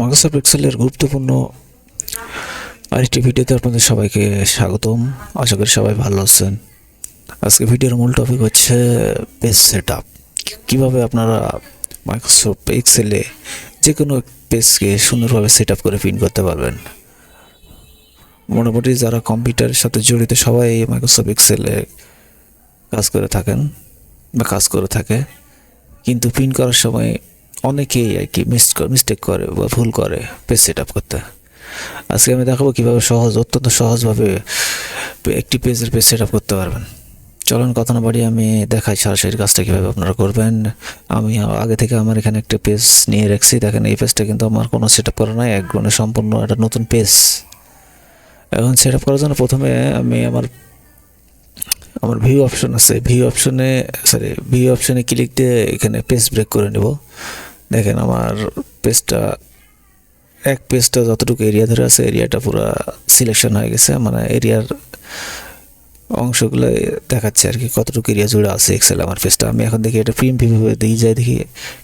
Microsoft এক্সেলের গুরুত্বপূর্ণ আরেকটি ভিডিওতে আপনাদের সবাইকে স্বাগতম। আশা করি সবাই ভালো আছেন। আজকে ভিডিওর মূল টপিক হচ্ছে পেজ সেট আপ কীভাবে আপনারা মাইক্রোসফট এক্সেলে যে কোনো পেজকে সুন্দরভাবে সেট আপ করে প্রিন্ট করতে পারবেন। মোটামুটি যারা কম্পিউটারের সাথে জড়িত, সবাই মাইক্রোসফট এক্সেলে কাজ করে থাকেন বা কাজ করে থাকে। কিন্তু প্রিন্ট করার সময় অনেকেই আর কি মিস মিস্টেক করে বা ভুল করে পেজ সেট আপ করতে। আজকে আমি দেখাবো কীভাবে সহজ, অত্যন্ত সহজভাবে একটি পেজের পেজ সেট আপ করতে পারবেন। চলুন কথা না বাড়ি আমি দেখাই সরাসরি কাজটা কীভাবে আপনারা করবেন। আমি আগে থেকে আমার এখানে একটা পেজ নিয়ে রাখছি। দেখেন এই পেজটা কিন্তু আমার কোনো সেট আপ করা নাই এক গুণে সম্পূর্ণ একটা নতুন পেজ এখন সেট আপ করার জন্য প্রথমে আমি আমার আমার ভিউ অপশন আছে। ভিউ অপশনে সরি ভিউ অপশনে ক্লিক দিয়ে এখানে পেজ ব্রেক করে নেব। দেখেন আমার পেজটা এক পেজটা যতটুকু এরিয়া ধরে আছে এরিয়াটা পুরো সিলেকশন হয়ে গেছে। মানে এরিয়ার অংশগুলো দেখাচ্ছে আর কি, কতটুকু এরিয়া জুড়ে আছে এক্সেল আমার পেজটা আমি এখন দেখি এটা প্রিম ভিউ দেখি, যাই দেখি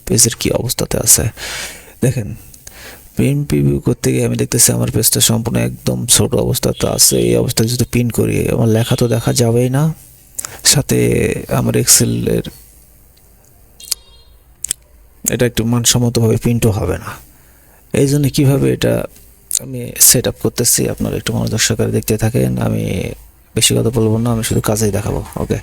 পেজের কী অবস্থাতে আছে। দেখেন প্রিন্ট প্রিভিউ করতে গিয়ে আমি দেখতেছি আমার পেজটা সম্পূর্ণ একদম ছোট অবস্থাতে আছে। এই অবস্থায় যদি প্রিন্ট করি, আমার লেখা তো দেখা যাবেই না। সাথে আমার এক্সেলের এটা একটু মানসম্মতভাবে প্রিন্টও হবে না। এই জন্য কীভাবে এটা আমি সেট আপ করতেছি, আপনারা একটু মনোযোগ সহকারে দেখতে থাকেন। আমি বেশি কথা বলব না, আমি শুধু কাজেই দেখাবো ওকে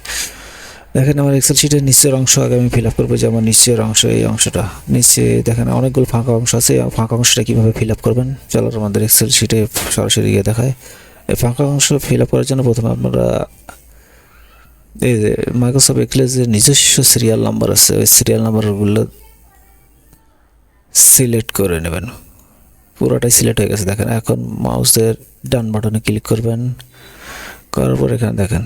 দেখেন আমার এক্সেল শিটের নিচের অংশ আগে আমি ফিল আপ করব, যে আমার নিচের অংশ, এই অংশটা। নিচে দেখেন অনেকগুলো ফাঁকা অংশ আছে ফাঁকা অংশটা কীভাবে ফিল আপ করবেন? চলো আমাদের এক্সেল শিটে সরাসরি গিয়ে দেখায় এই ফাঁকা অংশ ফিল আপ করার জন্য প্রথমে আপনারা এই যে মাইক্রোসফট এক্সেলের যে নিজস্ব সিরিয়াল নাম্বার আছে। ওই সিরিয়াল নাম্বারগুলো সিলেক্ট করে নেবেন। পুরোটাই সিলেক্ট হয়ে গেছে, দেখেন। এখন মাউসের ডান বাটনে ক্লিক করবেন। করার পর এখানে দেখেন।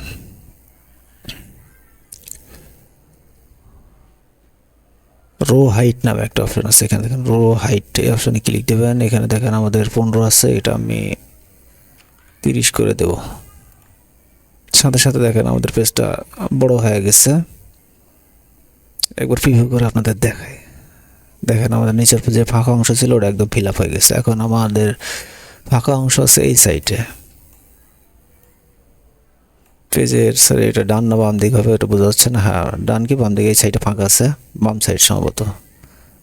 রো হাইট নামে একটা অপশন আছে, এখানে দেখেন। রো হাইট এই অপশনে ক্লিক দেবেন। এখানে দেখেন, আমাদের পনেরো আছে, এটা আমি তিরিশ করে দেব। সাথে সাথে দেখেন, আমাদের পেজটা বড় হয়ে গেছে। একবার প্রিভিউ করে আপনাদের দেখায় দেখেন আমাদের নিচের যে ফাঁকা অংশ ছিল, ওটা একদম ফিল আপ হয়ে গেছে। এখন আমাদের ফাঁকা অংশ আছে এই সাইডে পেজের স্যার এটা ডান না বাম দিক হবে, এটা বোঝা যাচ্ছে না। হ্যাঁ ডান কি বাম দিকে? এই সাইডে ফাঁকা আছে, বাম সাইড সম্ভবত।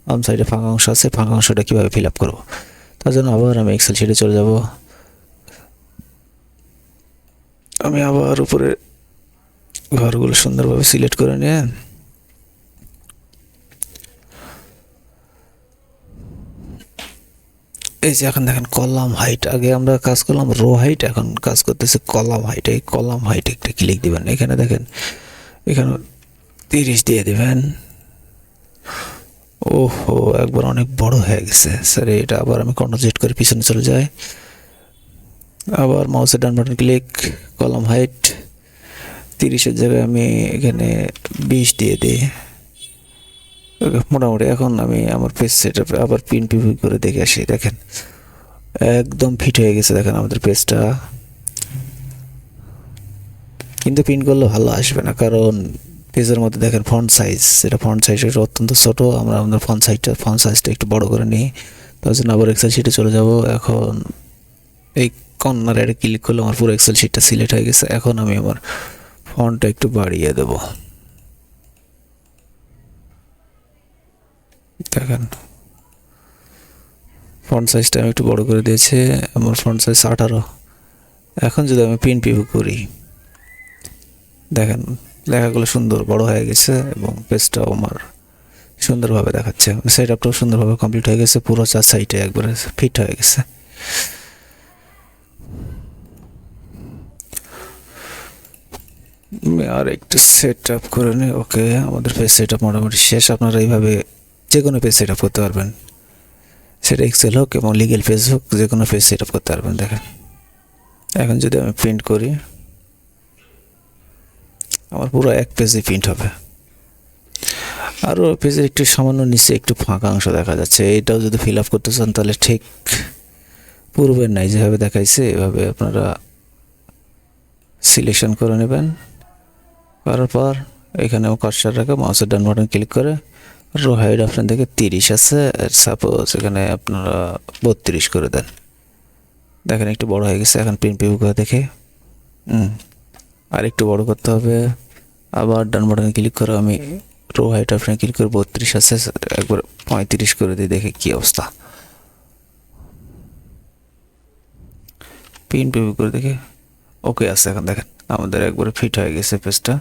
বাম সাইডে ফাঁকা অংশ আছে, ফাঁকা অংশটা কীভাবে ফিল আপ করব? তার জন্য আবার আমি এক্সেল শিটে চলে যাব। আমি আবার উপরে ঘরগুলো সুন্দরভাবে সিলেক্ট করে নিয়ে এই যে এখন দেখেন কলাম হাইট আগে আমরা কাজ করলাম রো হাইট এখন কাজ করতেছে কলাম হাইট এই কলাম হাইট একটা ক্লিক দিবেন। এখানে দেখেন, এখানে তিরিশ দিয়ে দিবেন। ওহো, একবার অনেক বড় হয়ে গেছে। স্যার এটা আবার আমি কন্ট্রোল করে পিছনে চলে যাই। আবার মাউসের ডান বাটন ক্লিক কলাম হাইট তিরিশের জায়গায় আমি এখানে বিশ দিয়ে দিই। মোটামুটি এখন আমি আমার পেজ সেটা আবার পিন পিভি করে দেখে আসি, দেখেন। একদম ফিট হয়ে গেছে, দেখেন আমাদের পেজটা কিন্তু পিন করলে ভালো আসবে না, কারণ পেজের মধ্যে দেখেন ফন্ট সাইজ সেটা ফন্ট সাইজ অত্যন্ত ছোটো, আমরা আমাদের ফন্ট সাইজটা ফন্ট সাইজটা একটু বড় করে নিই। তার জন্য আবার এক্সেল শিটে চলে যাব। এখন এই কর্নারে একটা ক্লিক করলে আমার পুরো এক্সেল শিটটা সিলেক্ট হয়ে গেছে। এখন আমি আমার ফন্টটা একটু বাড়িয়ে দেবো। দেখেন ফন্ট সাইজটা আমি একটু বড় করে দিয়েছি, আমার ফন্ট সাইজ আঠারো। এখন যদি আমি পিন পিভু করি, দেখেন, লেখাগুলো সুন্দর বড় হয়ে গেছে এবং পেজটাও আমার সুন্দরভাবে দেখাচ্ছে। সেট আপটাও সুন্দরভাবে কমপ্লিট হয়ে গেছে, পুরো চার সাইডে একবারে ফিট হয়ে গেছে। আর একটু সেট আপ করে নিই ওকে আমাদের পেজ সেট আপ মোটামুটি শেষ। আপনারা এইভাবে যে কোনো পেজ সেট আপ করতে পারবেন। সেটা এক্সেল হোক এবং লিগেল পেজ হোক যে কোনো পেজ সেট আপ করতে পারবেন, দেখেন। এখন যদি আমি প্রিন্ট করি, আমার পুরো এক পেজে প্রিন্ট হবে। আরও পেজের একটু সামান্য নিচে একটু ফাঁকা অংশ দেখা যাচ্ছে। এটাও যদি ফিল আপ করতে চান, তাহলে ঠিক পূর্বের নাই, যেভাবে দেখাইছে, এভাবে আপনারা সিলেকশন করে নেবেন। করার পর এখানে কার্সার রাখে মাউসের ডান বাটন ক্লিক করে রো হাইট অপশন থেকে তিরিশ আছে সাপোজ এখানে আপনারা বত্রিশ করে দেন। দেখেন একটু বড় হয়ে গেছে, এখন প্রিন্ট পিউ করে দেখে। হুম, আর একটু বড় করতে হবে। আবার ডান বাটনে ক্লিক করে আমি রো হাইট অপশনে ক্লিক করে বত্রিশ আছে, একবার পঁয়ত্রিশ করে দিই দেখে কী অবস্থা। পিন পিভি করে দেখে, ওকে আছে এখন দেখেন, আমাদের একবারে ফিট হয়ে গেছে পেজটা।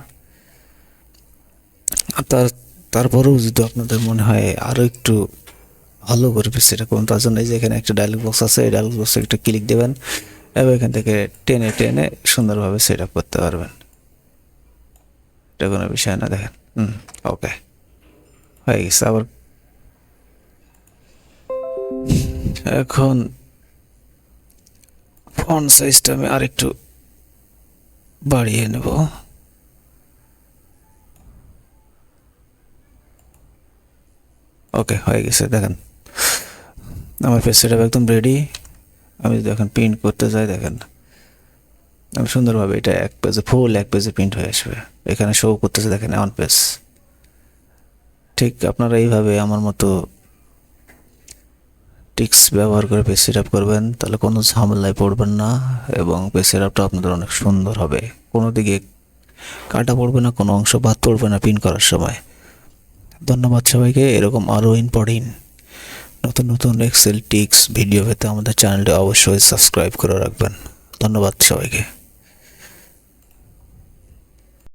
আর তার তারপরেও যদি আপনাদের মনে হয় আরও একটু ভালো করে সেটা করুন, তার জন্য এই যে এখানে একটা ডায়লগ বক্স আছে, এই ডায়লগ বক্সে একটা ক্লিক দেবেন এবং এখান থেকে টেনে টেনে সুন্দরভাবে সেট আপ করতে পারবেন। এটা কোনো বিষয় না, দেখেন। হুম ওকে হয়ে গেছে, আবার। এখন ফন্ট সাইজটা আমি আরেকটু বাড়িয়ে নেব। ওকে হয়ে গেছে, দেখেন। আমার ফেস সেট একদম রেডি আমি যদি এখন প্রিন্ট করতে যাই, দেখেন। আমি সুন্দরভাবে এটা এক পেজে ফুল এক পেজে প্রিন্ট হয়ে আসবে। এখানে শো করতেছে, দেখেন অন পেজ ঠিক আপনারা এইভাবে আমার মতো টিক্স ব্যবহার করে পেজ সেট করবেন, তাহলে কোনো ঝামেলায় পড়বেন না এবং পেজ সেট আপনাদের অনেক সুন্দর হবে। কোনো দিকে কাটা পড়বে না, কোনো অংশ বাদ পড়বে না পিন করার সময়। ধন্যবাদ সবাইকে, এরকম আরও ইম্পর্টেন্ট নতুন নতুন এক্সেল টিক্স ভিডিও পেতে আমাদের চ্যানেলটি অবশ্যই সাবস্ক্রাইব করে রাখবেন। ধন্যবাদ সবাইকে।